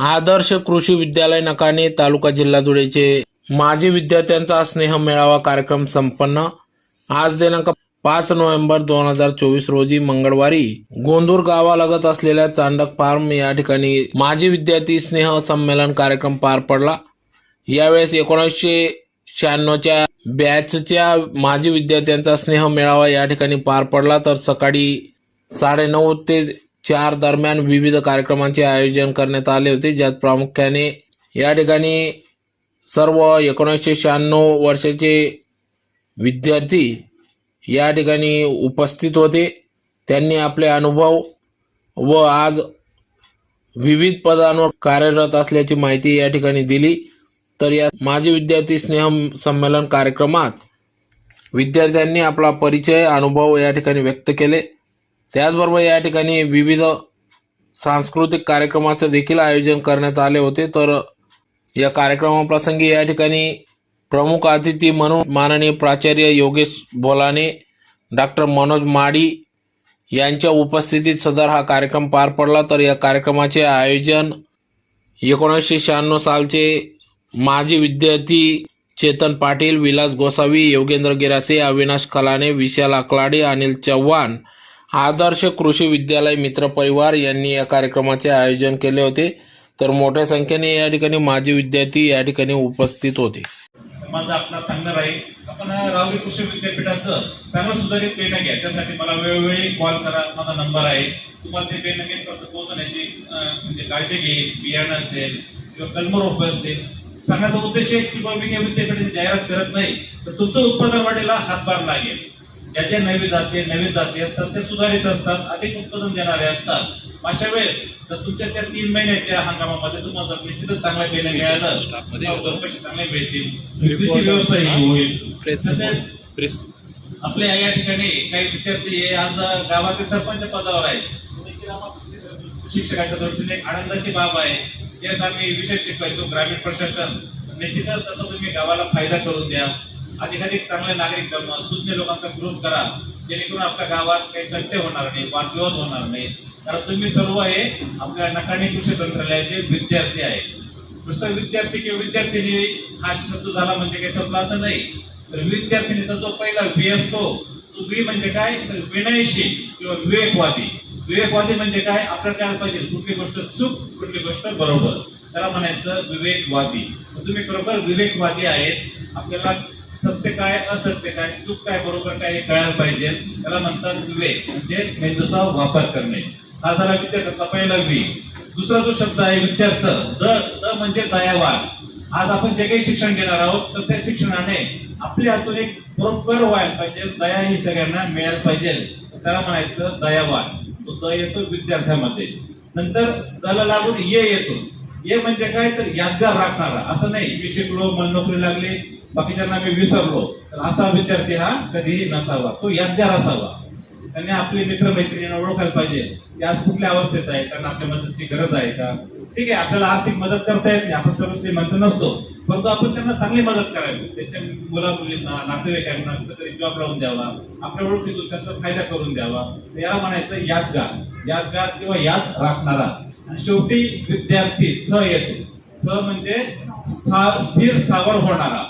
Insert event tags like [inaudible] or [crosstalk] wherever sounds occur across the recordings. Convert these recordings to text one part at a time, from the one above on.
आदर्श कृषी विद्यालय नकाने तालुका जिल्हा धुळेचे माजी विद्यार्थ्यांचा स्नेह मेळावा कार्यक्रम संपन्न. आज दिनांक पाच नोव्हेंबर दोन हजार चोवीस रोजी मंगळवारी गोंदूर गावालगत असलेल्या चांडक फार्म या ठिकाणी माजी विद्यार्थी स्नेह संमेलन कार्यक्रम पार पडला. यावेळेस एकोणीसशे शहाण्णवच्या बॅचच्या माजी विद्यार्थ्यांचा स्नेह मेळावा या ठिकाणी पार पडला. तर सकाळी साडेनऊ ते चार दरम्यान विविध कार्यक्रमांचे आयोजन करण्यात आले होते. ज्यात प्रामुख्याने या ठिकाणी सर्व एकोणीसशे शहाण्णव वर्षाचे विद्यार्थी या ठिकाणी उपस्थित होते. त्यांनी आपले अनुभव व आज विविध पदांवर कार्यरत असल्याची माहिती या ठिकाणी दिली. तर या माजी विद्यार्थी स्नेह संमेलन कार्यक्रमात विद्यार्थ्यांनी आपला परिचय अनुभव या ठिकाणी व्यक्त केले. त्याचबरोबर या ठिकाणी विविध सांस्कृतिक कार्यक्रमाचं देखील आयोजन करण्यात आले होते. तर या कार्यक्रमाप्रसंगी या ठिकाणी प्रमुख अतिथी म्हणून माननीय प्राचार्य योगेश बोलाने डॉक्टर मनोज माडी यांच्या उपस्थितीत सदर हा कार्यक्रम पार पडला. तर या कार्यक्रमाचे आयोजन एकोणीसशे शहाण्णव सालचे माजी विद्यार्थी चेतन पाटील विलास गोसावी योगेंद्र गिरासे अविनाश कलाने विशाल अकलाडे अनिल चव्हाण आदर्श कृषी विद्यालय मित्र परिवार यांनी या कार्यक्रमाचे आयोजन केले होते. तर मोठ्या संख्येने या ठिकाणी माजी विद्यार्थी या ठिकाणी उपस्थित होते. माझं आपला सांगणार आहे आपण रावरी कृषी विद्यापीठाचं चांगलं सुधारित पेन घ्या. त्यासाठी मला वेळोवेळी कॉल करा. माझा नंबर आहे. तुम्हाला ते पेन घेतपर्यंत पोहोचण्याची म्हणजे काळजी घेईल बियाणं असेल किंवा कलमरोप असतील. सांगण्याचा उद्देश आहे की बाबा मी विद्यापीठाची जाहिरात करत नाही तर तुमचं उत्पन्न वाढीला हातभार लागेल. ज्या ज्या नवी जाती नवीन जाती असतात ते सुधारित असतात अधिक उत्पादन देणारे असतात. अशा वेळेस तर तुमच्या त्या तीन महिन्याच्या हंगामामध्ये तुम्हाला जर निश्चितच चांगल्या पेन मिळालं जर पैसे चांगले मिळतील. विक्रीची व्यवस्था ही होईल. तसेच आपल्या या ठिकाणी काही विद्यार्थी हे आज गावातील सरपंच पदावर आहेत. शिक्षकाच्या दृष्टीने एक आनंदाची बाब आहे. यास आम्ही विशेष शिकवायचो. ग्रामीण प्रशासन निश्चितच त्याचा तुम्ही गावाला फायदा करून द्या. अधिकाधिक चांगले नागरिक बनवा सुज्ञ लोकांचा ग्रुप करा जेणेकरून आपल्या गावात काही तथ्य होणार नाही वादविवाद होणार नाही. कारण तुम्ही सर्व हे आपल्या नकानी कृषी तंत्रालयाचे विद्यार्थी आहेत. नुसतं विद्यार्थी किंवा विद्यार्थिनी हा शब्द झाला म्हणजे काही संपला असं नाही. तर विद्यार्थिनीचा जो पहिला वी असतो तो वी म्हणजे काय? तर विनयशील किंवा विवेकवादी. विवेकवादी म्हणजे काय? आपल्याला काय पाहिजे कुठली गोष्ट चूक कुठली गोष्ट बरोबर. त्याला म्हणायचं विवेकवादी. तुम्ही खरोखर विवेकवादी आहेत. आपल्याला सत्य काय असत्य काय चूक काय बरोबर काय हे कळायला पाहिजे. त्याला म्हणतात विवेक म्हणजे मेंदूचा वापर करणे. हा झाला विद्यार्थ्याचा पहिला वी दुसरा जो शब्द आहे विद्यार्थ द द म्हणजे दयावान. आज आपण जे काही शिक्षण घेणार आहोत तर त्या शिक्षणाने आपल्या हातून एक बरोबर व्हायला पाहिजे. दया ही सगळ्यांना मिळायला पाहिजे. त्याला म्हणायचं दयावान. तो द येतो विद्यार्थ्यामध्ये. नंतर त्याला लागून ये येतो. ये म्हणजे काय? तर यादगार राखणारा. असं नाही. मी शिकलो मन नोकरी लागली? बाकीच्यांना मी विसरलो तर असा विद्यार्थी हा कधीही नसावा. तो यादगार असावा त्यांनी आपले मित्र मैत्रिणींना ओळखायला पाहिजे. की आज कुठल्या अवस्थेत आहे? त्यांना आपल्या मदतीची गरज आहे का? ठीक आहे आपल्याला आर्थिक मदत करता येत नाही. आपण सर्व श्रीमंत नसतो. परंतु आपण त्यांना चांगली मदत करावी. त्याच्या मुला मुलींना नातेवाईकांना कुठेतरी जॉब लावून द्यावा. आपल्या ओळखीतून त्याचा फायदा करून द्यावा. याला म्हणायचं यादगार. यादगार किंवा याद राखणारा. आणि शेवटी विद्यार्थी थ येतो. थ म्हणजे स्थिर स्थावर होणारा.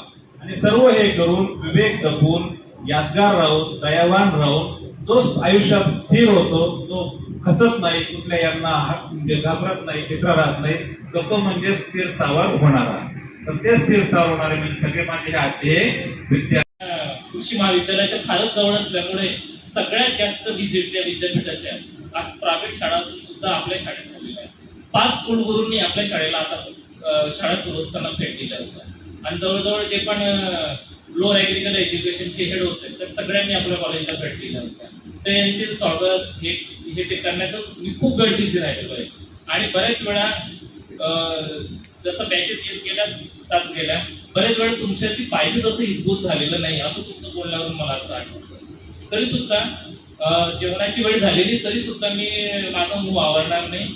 ते सर्व हे करून विवेक जपून यादगार राहून दयावान राहून जो आयुष्यात स्थिर होतो तो खचत नाही कुठल्या यांना म्हणजे घाबरत नाही मित्र राहत नाही तर तो म्हणजे स्थिर स्थावर होणारा. तर ते स्थिर स्थावर होणारे म्हणजे सगळे माझे हे आजचे विद्यार्थी कृषी महाविद्यालयाच्या फारच जवळ असल्यामुळे सगळ्यात जास्त व्हिजिट या विद्यापीठाच्या आज प्रायव्हेट शाळा असून सुद्धा आपल्या शाळेत झालेल्या आहेत. पाच कुलगुरूंनी आपल्या शाळेला आता शाळा सुरू असताना भेट दिल्या होत्या. आणि जवळजवळ जे पण लोअर ॲग्रिकल एज्युकेशनचे हेड होते त्या सगळ्यांनी आपल्या कॉलेजला भेट दिल्या होत्या. तर यांचे स्वागत हे हे ते करण्यातच मी खूप वेळ राहिले राहिलेलो आहे. आणि बऱ्याच वेळा जसं बॅचेस येत गेल्या जात गेल्या बरेच वेळा तुमच्याशी पाहिजे तसं हितभूत झालेलं नाही असं तुमचं बोलण्यावरून मला असं आठवतं. तरी सुद्धा जेवणाची वेळ झालेली तरी सुद्धा मी माझा मूळ आवडणार नाही.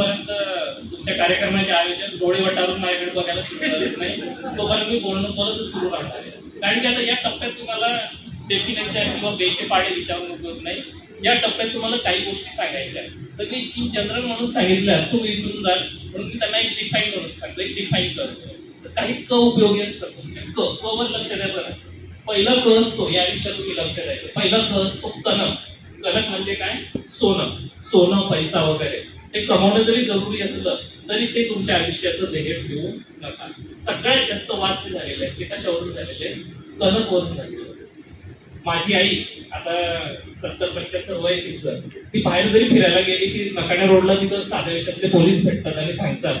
तुमच्या कार्यक्रमाचे आयोजन डोळे वटारून माझ्याकडे बघायला सुरू करत नाही तोपर्यंत मी बोलणं बोलतच सुरू राहणार आहे. कारण की आता या टप्प्यात तुम्हाला डेफिनेशन किंवा बेचे पाडे विचारून उपयोग नाही. या टप्प्यात तुम्हाला काही गोष्टी सांगायच्या तर मी इन जनरल म्हणून सांगितलं तू विसरून जाल म्हणून मी त्यांना एक डिफाईन म्हणून सांगतो एक डिफाईन करतो तर काही क उपयोगी असतात तुमच्या क कवर लक्ष द्या बरं. पहिला क असतो या विषयात तुम्ही लक्ष द्यायचं. पहिला क असतो कनक कनक म्हणजे काय? सोनं. सोनं पैसा वगैरे. ते कमवणं जरी जरुरी असलं तरी ते तुमच्या आयुष्याचं ध्येय ठेवू नका. सगळ्यात जास्त वाद जे झालेले आहेत ते कशावरून झालेले आहेत कनकवरून झालेले माझी आई आता सत्तर पंच्याहत्तर वय तिचं ती बाहेर जरी फिरायला गेली की नकाण्या रोडला तिथं साध्या विषयातले पोलीस भेटतात आणि सांगतात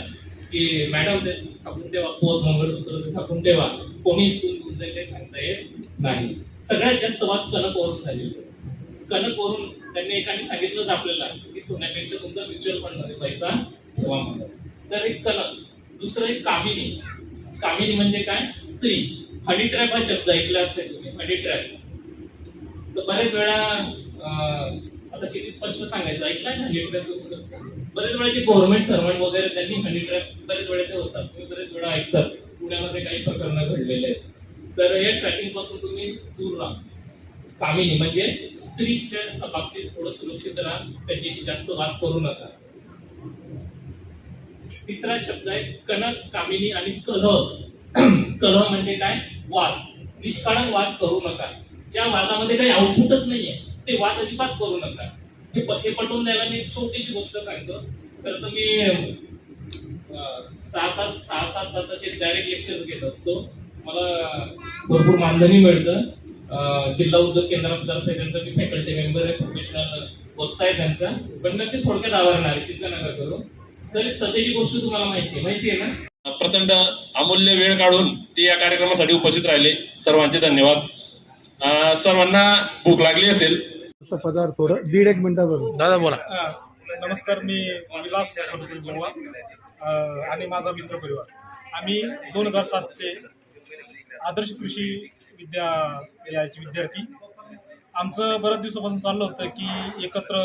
की मॅडम ते सापून ठेवा पोत मंगळसूत्र ते सापून ठेवा कोणी इस्कूल घेऊन जाईल ते सांगता येत नाही. सगळ्यात जास्त वाद कनकवरून झालेले कनकवरून त्यांनी एकाने सांगितलंच आपल्याला की सोन्यापेक्षा तुमचा म्युच्युअल फंडमध्ये पैसा ठेवा म्हणून. तर एक कलम दुसरं एक कामिनी. कामिनी म्हणजे काय? स्त्री. हडीट्रॅप हा शब्द ऐकला असेल तुम्ही हडीट्रॅप तर बरेच वेळा आता किती स्पष्ट सांगायचं ऐकलाय ना हनी ट्रॅप बरेच वेळा जे गव्हर्नमेंट सर्वंट वगैरे त्यांनी हडीट्रॅप बरेच वेळा ते होतात. तुम्ही बरेच वेळा ऐकतात. पुण्यामध्ये काही प्रकरण घडलेले आहेत. तर या ट्रॅकिंगपासून तुम्ही दूर राहा. कामिनी म्हणजे स्त्रीच्या बाबतीत थोडं सुरक्षित राहा त्यांच्याशी जास्त वाद करू नका. तिसरा शब्द आहे कनक कामिनी आणि कलह. [clears throat] कलह म्हणजे काय? वाद. निष्काळन वाद करू नका. ज्या वादामध्ये काही आउटपुटच नाहीये ते वाद अजिबात करू नका. हे प- हे पटवून द्यायला मी एक छोटीशी गोष्ट सांगतो. तर तर मी सहा तास सहा सात तासाचे डायरेक्ट लेक्चर घेत असतो. मला भरपूर मानधनी मिळतं. जिल्हा उद्योग केंद्रातर्फे त्यांचा मी फॅकल्टी मेंबर आहे प्रोफेशनल होत आहे त्यांचा. पण मग ते थोडक्यात आवडणार आहे चिंता नका करू. तर ससेची गोष्ट तुम्हाला माहिती आहे माहिती आहे ना? प्रचंड अमूल्य वेळ काढून ते या कार्यक्रमासाठी उपस्थित राहिले. सर्वांचे धन्यवाद. अं, सर्वांना भूक लागली असेल. असं पदार्थ थोडं दीड एक मिनिटावर दादा बोला. नमस्कार मी विलास आणि माझा मित्र परिवार आम्ही दोन हजार सातचे आदर्श कृषी विद्यालयाचे विद्यार्थी. आमचं बऱ्याच दिवसापासून चाललं होतं की एकत्र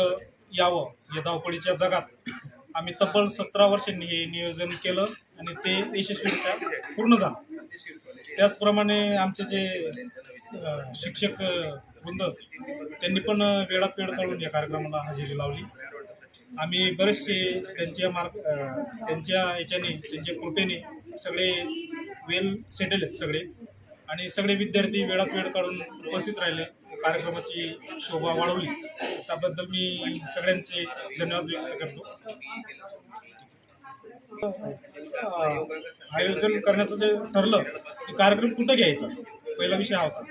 यावं या धावपळीच्या जगात. आम्ही तब्बल सतरा वर्षांनी हे नियोजन केलं आणि ते यशस्वीरित्या पूर्ण झालं. त्याचप्रमाणे आमचे जे शिक्षक वृंद त्यांनी पण वेळात वेळ काढून या कार्यक्रमाला हजेरी लावली. आम्ही बरेचसे त्यांच्या मार्ग त्यांच्या याच्याने त्यांच्या कृपेने सगळे वेल सेटल आहेत सगळे. आणि सगळे विद्यार्थी वेळात वेळ काढून उपस्थित राहिले. कार्यक्रमाची शोभा वाढवली. त्याबद्दल मी सगळ्यांचे धन्यवाद व्यक्त करतो. आयोजन करण्याचं जे ठरलं की कार्यक्रम कुठं घ्यायचा? पहिला विषय हा होता.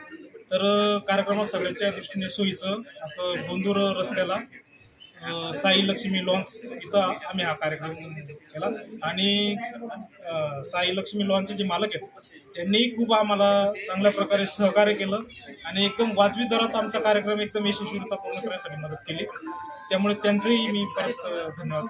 तर कार्यक्रमात सगळ्यांच्या दृष्टीने सोयीचं असं गोंदूर रस्त्याला साई लक्ष्मी लॉन्स इथं आम्ही हा कार्यक्रम केला. आणि साई लक्ष्मी लॉन्सचे जे मालक आहेत त्यांनीही खूप आम्हाला चांगल्या प्रकारे सहकार्य केलं आणि एकदम वाजवी दरात आमचा कार्यक्रम एकदम यशस्वीरित्या पूर्ण करण्यासाठी मदत केली. त्यामुळे त्यांचंही मी परत धन्यवाद